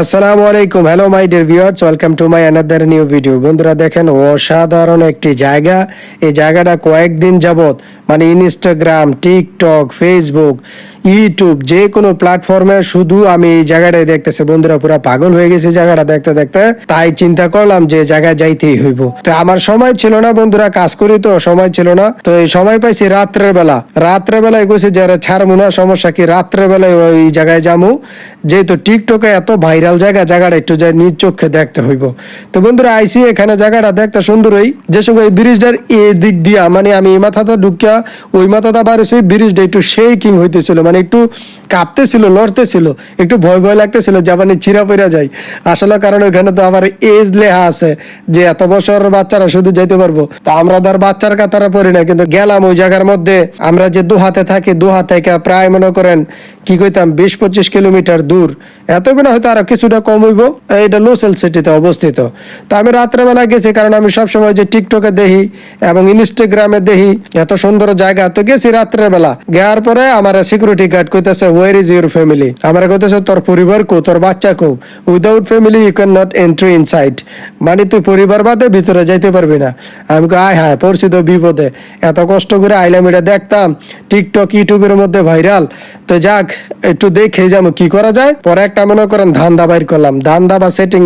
আসসালামু আলাইকুম। Hello my dear viewers welcome to my another new video বন্ধুরা, দেখেন, অসাধারণ একটি জায়গা। এই জায়গাটা কয়েকদিন যাবত মানে ইনস্টাগ্রাম টিকটক ফেসবুক ইউটিউব যে কোনো প্ল্যাটফর্মে শুধু আমি এই জায়গাটাই দেখতেছি। বন্ধুরা পুরো পাগল হয়ে গেছে জায়গাটা দেখতে দেখতে। তাই চিন্তা করলাম যে জায়গায় যাইতেই হইব। তো আমার সময় ছিল না বন্ধুরা, কাজ করি তো, সময় ছিল না। তো এই সময় পাইছি রাত্রের বেলা। রাত্রের বেলায় গেছি যারা ছাড়বো না, সমস্যা কি? রাত্রের বেলায় ওই জায়গায় যামু। যেহেতু টিকটকে এত ভাইরাল জায়গা, জায়গাটা একটু যাই নিজ চোখে দেখতে হইব। তো বন্ধুরা, আইসি এখানে জায়গাটা দেখতে সুন্দরই। যে সময় ব্রিজটার এ দিক দিয়া মানে আমি মাথাটা ঢুকিয়া ওই মাথাটা বাড়েছি ব্রিজটা একটু শেকিং হইতেছিল মানে একটু কাঁপতেছিল, লড়তেছিল, একটু ভয় ভয় লাগতেছিল, জাপানি চিরা পড়া যায়। আসলে কারণ ওখানে তো আবার এজ লেহা আছে, যে এত বছর বাচ্চারা শুধু যেতে পারব। তা আমরা ধর বাচ্চার কাতারা পড়ি না, কিন্তু গেলাম ওই জায়গার মধ্যে, আমরা যে দু হাতে থাকি, দুহা থেকে প্রায় মনে করেন, কি কইতাম, বিশ পঁচিশ কিলোমিটার দূর। এত না হয়তো আরও কিছুটা কম হইব। এটা লোসেল সিটিতে অবস্থিত। তো আমি রাত্রেবেলা গেছি, কারণ আমি সবসময় যে টিকটকে দেখি এবং ইনস্টাগ্রামে দেখি, এত সুন্দর জায়গা। তো গেছি রাত্রের বেলা গেয়ার পরে আমার সিকিউরিটি গার্ড কইতেছে ওয়ার ইজ ইউর ফ্যামিলি আমার কইতেছে, তোর পরিবার কো, তোর বাচ্চা কো। Without family you can not entry in inside মানে তুই পরিবার বাদে ভিতরে যাইতে পারবি না। আমি আয় হায় পরিচিত বিপদে। এত কষ্ট করে আইলাম, এটা দেখতাম। টিকটক ইউটিউবের মধ্যে ভাইরাল তো যাক, একটু দেখে যাব, কি করা যায়? পরে একটা মনে করেন ধান্দা বাইর করলাম, ধান্দা বা সেটিং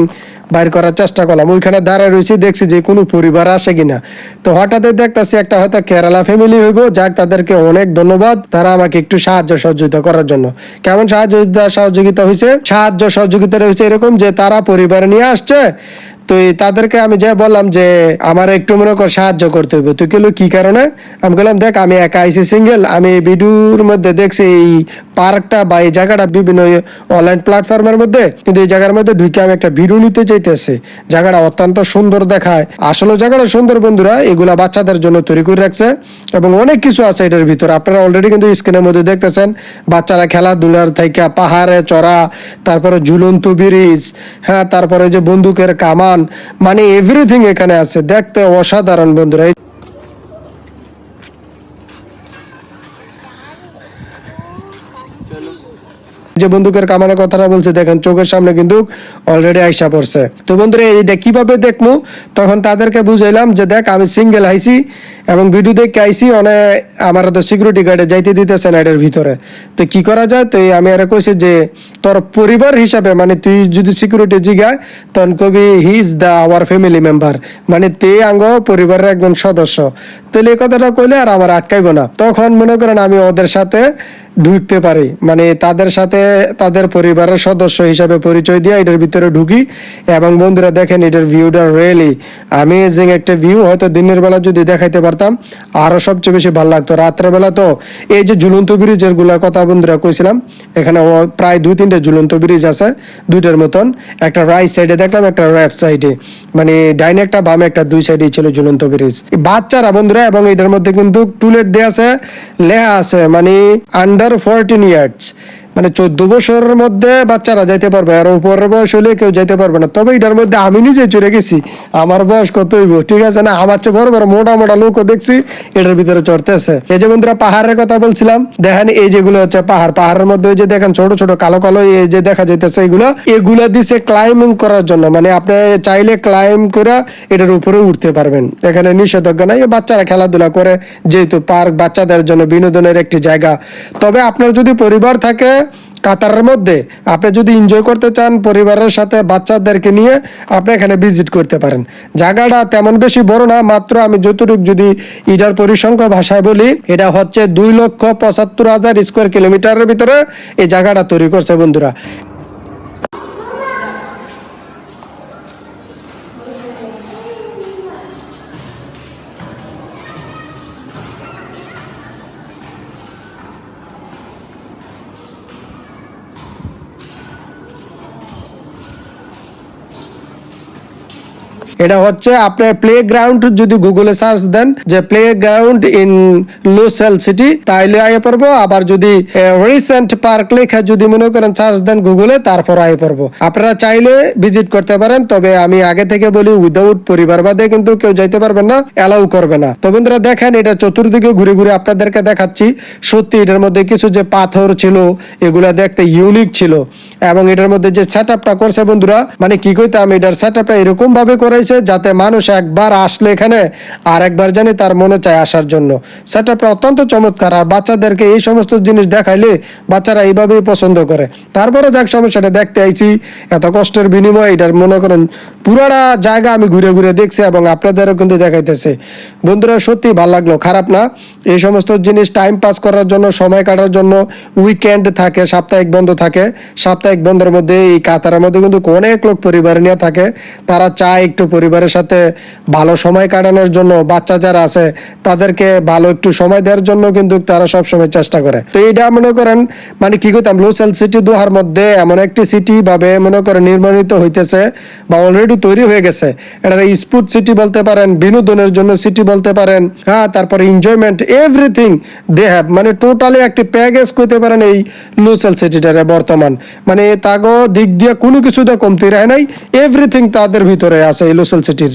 বাইর করার চেষ্টা করলাম, ওইখানে দাঁড়ায় রয়েছি, দেখছি যে কোনো পরিবার আসে কিনা। তো হঠাৎ দেখতেছি একটা হয়তো কেরালা ফ্যামিলি হইব, যাক তাদেরকে অনেক ধন্যবাদ, তারা আমাকে একটু সাহায্য সহযোগিতা করার জন্য। কেমন সাহায্য সহযোগিতা হয়েছে সাহায্য সহযোগিতা রয়েছে এরকম যে তারা পরিবার নিয়ে আসছে তো এই তাদেরকে আমি যা বললাম যে আমার একটু মনে কর সাহায্য করতে হবে তুই কেলো কি কারণে? আমি বললাম দেখ, আমি একা আইসি সিঙ্গেল আমি ভিডিওর মধ্যে দেখছি এই পার্কটা বা এই জায়গাটা বিভিন্ন অনলাইন প্ল্যাটফর্মের মধ্যে, কিন্তু এই জায়গার মধ্যে ঢুকে আমি একটা ভিডিও নিতে চাইতেছি। জায়গাটা অত্যন্ত সুন্দর দেখায়। আসলে জায়গাটা সুন্দর বন্ধুরা, এগুলা বাচ্চাদের জন্য তৈরি করে রাখছে এবং অনেক কিছু আছে এটার ভিতরে। আপনারা অলরেডি কিন্তু স্ক্রিনের মধ্যে দেখতেছেন, বাচ্চারা খেলাধুলার থেকে পাহাড়ে চড়া, তারপরে ঝুলন্ত ব্রিজ হ্যাঁ তারপরে যে বন্দুকের কামান মানে এভরিথিং এখানে আছে। দেখতে অসাধারণ বন্ধুরা। যে বন্দুকের কামানের কথাটা বলছে, দেখেন চোখের সামনে কিন্তু অলরেডি আইসা পড়ছে। তো বন্ধুরা এইটা কীভাবে দেখব তখন তাদেরকে বুঝাইলাম যে, দেখ, আমি সিঙ্গেল আইছি এবং ভিডিও দেখে আইছি অনেক আমার তো সিকিউরিটি গার্ডে যাইতে দিতেছে না এটার ভিতরে। তো কি করা যায়? তো আমি আর কইছি যে, তোর পরিবার হিসাবে মানে তুই যদি সিকিউরিটি জিগায়, তখন কবি he is the our family member মানে তে আঙ্গ পরিবারের একজন সদস্য। তাহলে এই কথাটা কইলে আর আমার আটকাইব না। তখন মনে করেন আমি ওদের সাথে ঢুকতে পারি মানে তাদের সাথে তাদের পরিবারের সদস্য হিসাবে পরিচয় দিয়ে এটার ভিতরে ঢুকি এবং বন্ধুরা দেখেন এটার ভিউটা রিয়েলি আমেজিং একটা ভিউ হয়তো দিনের বেলা যদি দেখাইতে পারতাম, আরও সবচেয়ে বেশি ভালো লাগতো। রাত্রের বেলা তো এই যে ঝুলন্ত ব্রিজেরগুলার কথা বন্ধুরা কইছিলাম, এখানে প্রায় দুই তিনটে ঝুলন্ত ব্রিজ আছে, দুইটার মতন। একটা রাইট সাইডে দেখলাম, একটা লেফট সাইডে মানে ডাইনে একটা, বামে একটা, দুই সাইডে ছিল ঝুলন্ত ব্রিজ। বাচ্চারা বন্ধুরা, এবং এটার মধ্যে কিন্তু টুলেট দেয়া আছে, লেখা আছে মানে আন্ডার ফোরটিন ইয়ার্স মানে চোদ্দ বছরের মধ্যে বাচ্চারা যাইতে পারবে, আর উপরের বয়স হলে কেউ যাইতে পারবে না। তবে এটার মধ্যে আমি নিজে চলে গেছি, আমার বয়স কত হইব? ঠিক আছে না? আমার চেয়ে বড় বড় মোটা মোটা লোকও দেখছি, এটার ভিতরে চড়তেছে। এই যে বন্ধুরা, পাহাড়ের কথা বলছিলাম, দেখেন এই যেগুলো হচ্ছে পাহাড়। পাহাড়ের মধ্যে যে দেখেন ছোট ছোট কালো কালো এই যে দেখা যাইতেছে এগুলো এগুলো দিছে ক্লাইম্বিং করার জন্য। মানে আপনি চাইলে ক্লাইম্ব করে এটার উপরে উঠতে পারবেন। এখানে নিষেধাজ্ঞা নাই, বাচ্চারা খেলাধুলা করে, যেহেতু পার্ক বাচ্চাদের জন্য বিনোদনের একটি জায়গা। তবে আপনার যদি পরিবার থাকে কাতারের মধ্যে আপনি যদি এনজয় করতে চান পরিবারের সাথে বাচ্চাদেরকে নিয়ে, আপনি এখানে ভিজিট করতে পারেন। জায়গাটা তেমন বেশি বড় না, মাত্র আমি যতটুকু যদি ইটার পরিসংখ্যা ভাষায় বলি, এটা হচ্ছে দুই লক্ষ পঁচাত্তর হাজার স্কোয়ার কিলোমিটারের ভিতরে এই জায়গাটা তৈরি করছে বন্ধুরা। এটা হচ্ছে আপনার প্লে গ্রাউন্ড যদি গুগলে সার্চ দেন যে playground in Lusail city তাইলে আগে পড়ব। আবার যদি রিসেন্ট পার্ক লেখা যদি মনে করেন সার্চ দেন গুগলে তারপর আগে পড়ব। আপনারা চাইলে ভিজিট করতে পারেন, তবে আমি আগে থেকে বলি উইদাউট পরিবার বাদে কিন্তু কেউ যাইতে পারবেন না অ্যালাউ করবে না। তো বন্ধুরা দেখেন, এটা চতুর্দিকে ঘুরে ঘুরে আপনাদেরকে দেখাচ্ছি। সত্যি এটার মধ্যে কিছু যে পাথর ছিল, এগুলা দেখতে ইউনিক ছিল। এবং এটার মধ্যে যে সেট করছে বন্ধুরা মানে কি কইতাম, এটার সেট এরকম ভাবে করেছে যাতে মানুষ একবার আসলে এখানে আর একবার জানি তার মনে চায় আসার জন্য। সেট অত্যন্ত চমৎকার, আর বাচ্চাদেরকে এই সমস্ত জিনিস দেখাইলে বাচ্চারা এইভাবেই পছন্দ করে। তারপরে যাক সমস্যাটা দেখতে আইছি। এত কষ্টের বিনিময়ে এটার, মনে করেন, পুরাটা জায়গা আমি ঘুরে ঘুরে দেখছি এবং আপনাদেরও কিন্তু দেখাইতেছে। বন্ধুরা, সত্যি ভালো লাগল, খারাপ না। এই সমস্ত জিনিস টাইম পাস করার জন্য, সময় কাটার জন্য উইকেন্ড থাকে, সাপ্তাহিক বন্ধ থাকে। সাপ্তাহিক বন্ধের মধ্যে এই কাতারের মধ্যে কিন্তু অনেক লোক পরিবার নিয়ে থাকে। তারা চায় একটু পরিবারের সাথে ভালো সময় কাটানোর জন্য বাচ্চা যারা আছে, তাদেরকে ভালো একটু সময় দেওয়ার জন্য কিন্তু তারা সবসময় চেষ্টা করে। তো এইটা মনে করেন মানে কি করতাম লোসেল সিটি দোহার মধ্যে এমন একটি সিটি ভাবে মনে করেন নির্মাণিত হইতেছে বা অলরেডি তৈরি হয়ে গেছে। এটা স্পোর্ট সিটি বলতে পারেন, বিনোদনের জন্য সিটি বলতে পারেন হ্যাঁ তারপরে এনজয়মেন্ট এভরিথিং দে হ্যাভ মানে টোটালি একটি প্যাকেজ করতে পারেন এই লুসেল সিটিটারে বর্তমান। মানে তাগো দিক দিয়ে কোনো কিছুতে কমতি রায় নাই এভরিথিং তাদের ভিতরে আছে এই লোসাল সিটির